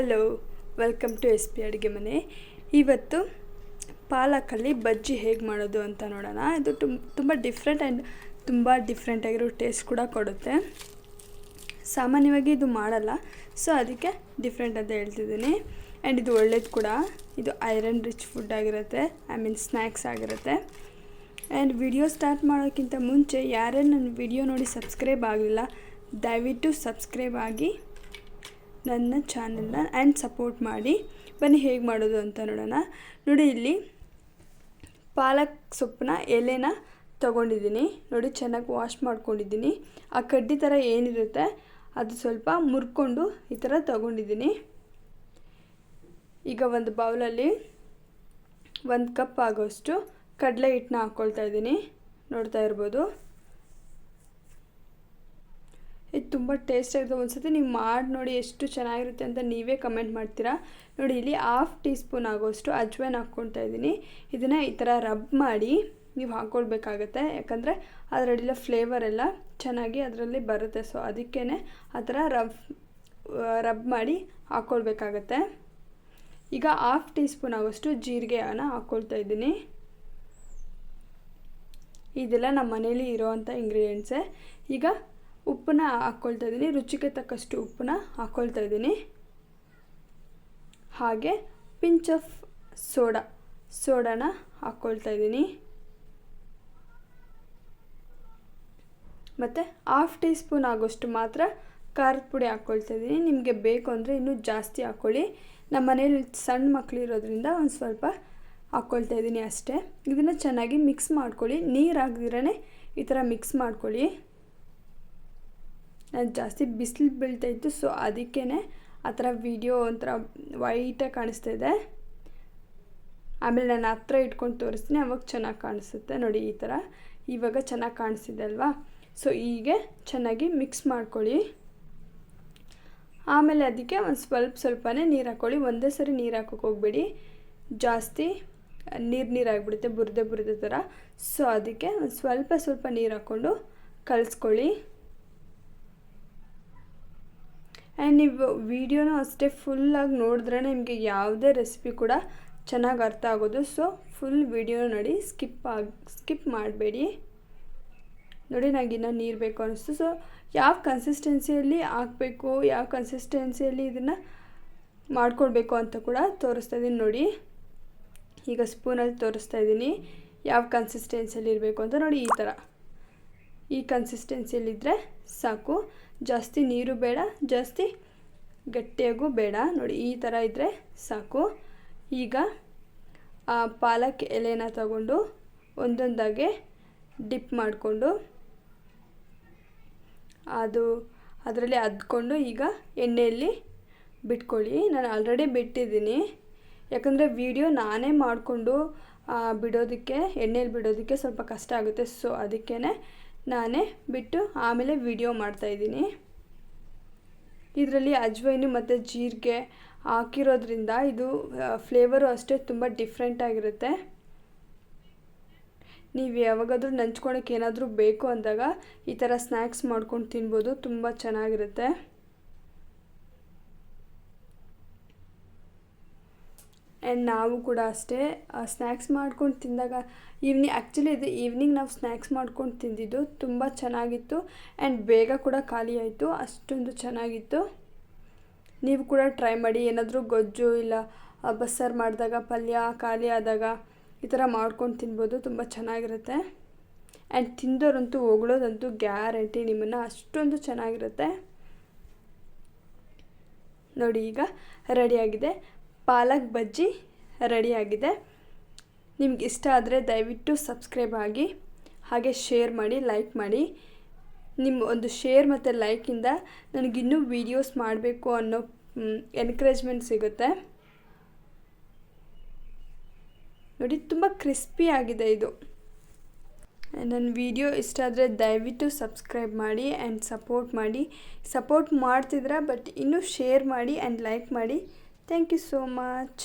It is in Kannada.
Hello welcome to S P ಅಡುಗೆ ಮನೆ ಇವತ್ತು ಪಾಲಕಲ್ಲಿ ಬಜ್ಜಿ ಹೇಗೆ ಮಾಡೋದು ಅಂತ ನೋಡೋಣ. ಇದು ತುಂಬ ತುಂಬ ಡಿಫ್ರೆಂಟ್ ಆ್ಯಂಡ್ ತುಂಬ ಡಿಫ್ರೆಂಟಾಗಿರೋ ಟೇಸ್ಟ್ ಕೂಡ ಕೊಡುತ್ತೆ. ಸಾಮಾನ್ಯವಾಗಿ ಇದು ಮಾಡಲ್ಲ ಸೊ ಅದಕ್ಕೆ ಡಿಫ್ರೆಂಟ್ ಅಂತ ಹೇಳ್ತಿದ್ದೀನಿ. ಆ್ಯಂಡ್ ಇದು ಒಳ್ಳೇದು ಕೂಡ. ಇದು ಐರನ್ ರಿಚ್ ಫುಡ್ ಆಗಿರುತ್ತೆ ಐ ಮೀನ್ ಸ್ನ್ಯಾಕ್ಸ್ ಆಗಿರುತ್ತೆ. ಆ್ಯಂಡ್ ವಿಡಿಯೋ ಸ್ಟಾರ್ಟ್ ಮಾಡೋಕ್ಕಿಂತ ಮುಂಚೆ ಯಾರೇ ನನ್ನ ವಿಡಿಯೋ ನೋಡಿ ಸಬ್ಸ್ಕ್ರೈಬ್ ಆಗಲಿಲ್ಲ, ದಯವಿಟ್ಟು ಸಬ್ಸ್ಕ್ರೈಬ್ ಆಗಿ ನನ್ನ ಚಾನಲ್ನ ಆ್ಯಂಡ್ ಸಪೋರ್ಟ್ ಮಾಡಿ. ಬನ್ನಿ ಹೇಗೆ ಮಾಡೋದು ಅಂತ ನೋಡೋಣ. ನೋಡಿ ಇಲ್ಲಿ ಪಾಲಕ್ ಸೊಪ್ಪನ್ನ ಎಲೆನ ತೊಗೊಂಡಿದ್ದೀನಿ. ನೋಡಿ ಚೆನ್ನಾಗಿ ವಾಶ್ ಮಾಡ್ಕೊಂಡಿದ್ದೀನಿ. ಆ ಕಡ್ಡಿ ಥರ ಏನಿರುತ್ತೆ ಅದು ಸ್ವಲ್ಪ ಮುರ್ಕೊಂಡು ಈ ಥರ ತೊಗೊಂಡಿದ್ದೀನಿ. ಈಗ ಒಂದು ಬೌಲಲ್ಲಿ ಒಂದು ಕಪ್ ಆಗೋಷ್ಟು ಕಡಲೆ ಹಿಟ್ಟನ್ನ ಹಾಕ್ಕೊಳ್ತಾ ಇದ್ದೀನಿ. ನೋಡ್ತಾ ಇರ್ಬೋದು. ಇದು ತುಂಬ ಟೇಸ್ಟ್ ಆಗಿದೆ. ಒಂದು ನೀವು ಮಾಡಿ ನೋಡಿ ಎಷ್ಟು ಚೆನ್ನಾಗಿರುತ್ತೆ ಅಂತ ನೀವೇ ಕಮೆಂಟ್ ಮಾಡ್ತೀರಾ? ನೋಡಿ, ಇಲ್ಲಿ ಹಾಫ್ ಟೀ ಸ್ಪೂನ್ ಆಗೋಷ್ಟು ಅಜ್ವೈನ್ ಹಾಕ್ಕೊಳ್ತಾ ಇದ್ದೀನಿ. ಇದನ್ನು ಈ ಥರ ರಬ್ ಮಾಡಿ ನೀವು ಹಾಕ್ಕೊಳ್ಬೇಕಾಗತ್ತೆ. ಯಾಕಂದರೆ ಅದರಲ್ಲಿಲ್ಲ ಫ್ಲೇವರ್ ಎಲ್ಲ ಚೆನ್ನಾಗಿ ಅದರಲ್ಲಿ ಬರುತ್ತೆ. ಸೊ ಅದಕ್ಕೇ ಆ ಥರ ರಬ್ ರಬ್ ಮಾಡಿ ಹಾಕ್ಕೊಳ್ಬೇಕಾಗತ್ತೆ. ಈಗ ಹಾಫ್ ಟೀ ಸ್ಪೂನ್ ಆಗೋಷ್ಟು ಜೀರಿಗೆಯನ್ನು ಹಾಕ್ಕೊಳ್ತಾ ಇದ್ದೀನಿ. ಇದೆಲ್ಲ ನಮ್ಮ ಮನೇಲಿ ಇರೋವಂಥ ಇಂಗ್ರೀಡಿಯೆಂಟ್ಸೇ ಈಗ ಉಪ್ಪನ್ನ ಹಾಕ್ಕೊಳ್ತಾ ಇದ್ದೀನಿ. ರುಚಿಗೆ ತಕ್ಕಷ್ಟು ಉಪ್ಪನ್ನ ಹಾಕ್ಕೊಳ್ತಾ ಇದ್ದೀನಿ. ಹಾಗೆ ಪಿಂಚ್ ಆಫ್ ಸೋಡಾ, ಸೋಡಾನ ಹಾಕ್ಕೊಳ್ತಾ ಇದ್ದೀನಿ. ಮತ್ತು ಹಾಫ್ ಟೀ ಸ್ಪೂನ್ ಆಗೋಷ್ಟು ಮಾತ್ರ ಖಾರದ ಪುಡಿ ಹಾಕ್ಕೊಳ್ತಾ ಇದ್ದೀನಿ. ನಿಮಗೆ ಬೇಕು ಅಂದರೆ ಇನ್ನೂ ಜಾಸ್ತಿ ಹಾಕ್ಕೊಳ್ಳಿ ನಮ್ಮ ಮನೇಲಿ ಸಣ್ಣ ಮಕ್ಕಳು ಇರೋದ್ರಿಂದ ಒಂದು ಸ್ವಲ್ಪ ಹಾಕ್ಕೊಳ್ತಾ ಇದ್ದೀನಿ ಅಷ್ಟೇ. ಇದನ್ನು ಚೆನ್ನಾಗಿ ಮಿಕ್ಸ್ ಮಾಡ್ಕೊಳ್ಳಿ. ನೀರು ಹಾಕ್ದಿರೇ ಈ ಥರ ಮಿಕ್ಸ್ ಮಾಡ್ಕೊಳ್ಳಿ. ಜಾಸ್ತಿ ಬಿಸಿಲು ಬೀಳ್ತಾಯಿತ್ತು ಸೊ ಅದಕ್ಕೇ ಆ ಥರ ವೀಡಿಯೋ ಒಂಥರ ವೈಟಾಗಿ ಕಾಣಿಸ್ತಾ ಇದೆ. ಆಮೇಲೆ ನಾನು ಹತ್ರ ಇಟ್ಕೊಂಡು ತೋರಿಸ್ತೀನಿ, ಅವಾಗ ಚೆನ್ನಾಗಿ ಕಾಣಿಸುತ್ತೆ ನೋಡಿ ಈ ಥರ. ಇವಾಗ ಚೆನ್ನಾಗಿ ಕಾಣಿಸ್ತಿದೆ ಅಲ್ವಾ? ಸೊ ಹೀಗೆ ಚೆನ್ನಾಗಿ ಮಿಕ್ಸ್ ಮಾಡ್ಕೊಳ್ಳಿ. ಆಮೇಲೆ ಅದಕ್ಕೆ ಒಂದು ಸ್ವಲ್ಪ ಸ್ವಲ್ಪನೇ ನೀರು ಹಾಕ್ಕೊಳ್ಳಿ ಒಂದೇ ಸರಿ ನೀರು ಹಾಕೋಕೆ ಹೋಗ್ಬೇಡಿ. ಜಾಸ್ತಿ ನೀರು ನೀರು ಆಗಿಬಿಡುತ್ತೆ, ಬುರ್ದೆ ಬುರ್ದೆ ಥರ. ಸೊ ಅದಕ್ಕೆ ಒಂದು ಸ್ವಲ್ಪ ಸ್ವಲ್ಪ ನೀರು ಹಾಕ್ಕೊಂಡು ಕಲಿಸ್ಕೊಳ್ಳಿ. ಆ್ಯಂಡ್ ನೀವು ವೀಡಿಯೋನೂ ಅಷ್ಟೇ ಫುಲ್ಲಾಗಿ ನೋಡಿದ್ರೆ ನಿಮಗೆ ಯಾವುದೇ ರೆಸಿಪಿ ಕೂಡ ಚೆನ್ನಾಗಿ ಅರ್ಥ ಆಗೋದು. ಸೊ ಫುಲ್ ವೀಡಿಯೋ ನೋಡಿ ಸ್ಕಿಪ್ ಆಗಿ ಸ್ಕಿಪ್ ಮಾಡಬೇಡಿ. ನೋಡಿ ನನಗೆ ಇನ್ನೂ ನೀರು ಬೇಕು ಅನಿಸ್ತು. ಸೊ ಯಾವ ಕನ್ಸಿಸ್ಟೆನ್ಸಿಯಲ್ಲಿ ಹಾಕಬೇಕು, ಯಾವ ಕನ್ಸಿಸ್ಟೆನ್ಸಿಯಲ್ಲಿ ಇದನ್ನು ಮಾಡ್ಕೊಳ್ಬೇಕು ಅಂತ ಕೂಡ ತೋರಿಸ್ತಾ ಇದ್ದೀನಿ ನೋಡಿ. ಈಗ ಸ್ಪೂನಲ್ಲಿ ತೋರಿಸ್ತಾ ಇದ್ದೀನಿ ಯಾವ ಕನ್ಸಿಸ್ಟೆನ್ಸಿಯಲ್ಲಿ ಇರಬೇಕು ಅಂತ ನೋಡಿ ಈ ಥರ ಈ ಕನ್ಸಿಸ್ಟೆನ್ಸಿಯಲ್ಲಿದ್ದರೆ ಸಾಕು. ಜಾಸ್ತಿ ನೀರು ಬೇಡ, ಜಾಸ್ತಿ ಗಟ್ಟಿಯಾಗೂ ಬೇಡ. ನೋಡಿ, ಈ ಥರ ಇದ್ದರೆ ಸಾಕು. ಈಗ ಆ ಪಾಲಕ್ ಎಲೆನ ತಗೊಂಡು ಒಂದೊಂದಾಗೆ ಡಿಪ್ ಮಾಡಿಕೊಂಡು ಅದು ಅದರಲ್ಲಿ ಅದ್ಕೊಂಡು ಈಗ ಎಣ್ಣೆಯಲ್ಲಿ ಬಿಟ್ಕೊಳ್ಳಿ. ನಾನು ಆಲ್ರೆಡಿ ಬಿಟ್ಟಿದ್ದೀನಿ. ಯಾಕಂದರೆ ವೀಡಿಯೋ ನಾನೇ ಮಾಡಿಕೊಂಡು ಬಿಡೋದಕ್ಕೆ ಎಣ್ಣೆಯಲ್ಲಿ ಬಿಡೋದಕ್ಕೆ ಸ್ವಲ್ಪ ಕಷ್ಟ ಆಗುತ್ತೆ. ಸೊ ಅದಕ್ಕೇ ನಾನೇ ಬಿಟ್ಟು ಆಮೇಲೆ ವಿಡಿಯೋ ಮಾಡ್ತಾಯಿದ್ದೀನಿ ಇದರಲ್ಲಿ ಅಜ್ವೈನು ಮತ್ತು ಜೀರಿಗೆ ಹಾಕಿರೋದ್ರಿಂದ ಇದು ಫ್ಲೇವರು ಅಷ್ಟೇ ತುಂಬ ಡಿಫ್ರೆಂಟಾಗಿರುತ್ತೆ ನೀವು ಯಾವಾಗಾದರೂ ನಂಚ್ಕೊಳಕ್ಕೆ ಏನಾದರೂ ಬೇಕು ಅಂದಾಗ ಈ ಥರ ಸ್ನ್ಯಾಕ್ಸ್ ಮಾಡ್ಕೊಂಡು ತಿನ್ಬೋದು, ತುಂಬ ಚೆನ್ನಾಗಿರುತ್ತೆ. ಆ್ಯಂಡ್ ನಾವು ಕೂಡ ಅಷ್ಟೇ ಸ್ನ್ಯಾಕ್ಸ್ ಮಾಡ್ಕೊಂಡು ತಿಂದಾಗ ಈವ್ನಿಂಗ್ ಆ್ಯಕ್ಚುಲಿ ಇದು ಈವ್ನಿಂಗ್ ನಾವು ಸ್ನ್ಯಾಕ್ಸ್ ಮಾಡ್ಕೊಂಡು ತಿಂದಿದ್ದು ತುಂಬ ಚೆನ್ನಾಗಿತ್ತು. ಆ್ಯಂಡ್ ಬೇಗ ಕೂಡ ಖಾಲಿ ಆಯಿತು, ಅಷ್ಟೊಂದು ಚೆನ್ನಾಗಿತ್ತು. ನೀವು ಕೂಡ ಟ್ರೈ ಮಾಡಿ, ಏನಾದರೂ ಗೊಜ್ಜು ಇಲ್ಲ ಬಸ್ಸಾರು ಮಾಡಿದಾಗ, ಪಲ್ಯ ಖಾಲಿ ಆದಾಗ ಈ ಥರ ಮಾಡ್ಕೊಂಡು ತಿನ್ಬೋದು, ತುಂಬ ಚೆನ್ನಾಗಿರುತ್ತೆ. ಆ್ಯಂಡ್ ತಿಂದೋರಂತೂ ಹೊಗಳೋದಂತೂ ಗ್ಯಾರಂಟಿ ನಿಮ್ಮನ್ನು ಅಷ್ಟೊಂದು ಚೆನ್ನಾಗಿರುತ್ತೆ. ನೋಡಿ ಈಗ ರೆಡಿಯಾಗಿದೆ ಪಾಲಕ್ ಬಜ್ಜಿ ರೆಡಿಯಾಗಿದೆ. ನಿಮ್ಗೆ ಇಷ್ಟ ಆದರೆ ದಯವಿಟ್ಟು ಸಬ್ಸ್ಕ್ರೈಬ್ ಆಗಿ, ಹಾಗೆ ಶೇರ್ ಮಾಡಿ, ಲೈಕ್ ಮಾಡಿ. ನಿಮ್ಮ ಒಂದು ಶೇರ್ ಮತ್ತು ಲೈಕಿಂದ ನನಗಿನ್ನೂ ವೀಡಿಯೋಸ್ ಮಾಡಬೇಕು ಅನ್ನೋ ಎನ್ಕರೇಜ್ಮೆಂಟ್ ಸಿಗುತ್ತೆ. ನೋಡಿ, ತುಂಬ ಕ್ರಿಸ್ಪಿ ಆಗಿದೆ ಇದು. ನನ್ನ ವಿಡಿಯೋ ಇಷ್ಟ ಆದರೆ ದಯವಿಟ್ಟು ಸಬ್ಸ್ಕ್ರೈಬ್ ಮಾಡಿ ಆ್ಯಂಡ್ ಸಪೋರ್ಟ್ ಮಾಡಿ. ಸಪೋರ್ಟ್ ಮಾಡ್ತಿದ್ರ ಬಟ್ ಇನ್ನೂ ಶೇರ್ ಮಾಡಿ ಆ್ಯಂಡ್ ಲೈಕ್ ಮಾಡಿ. Thank you so much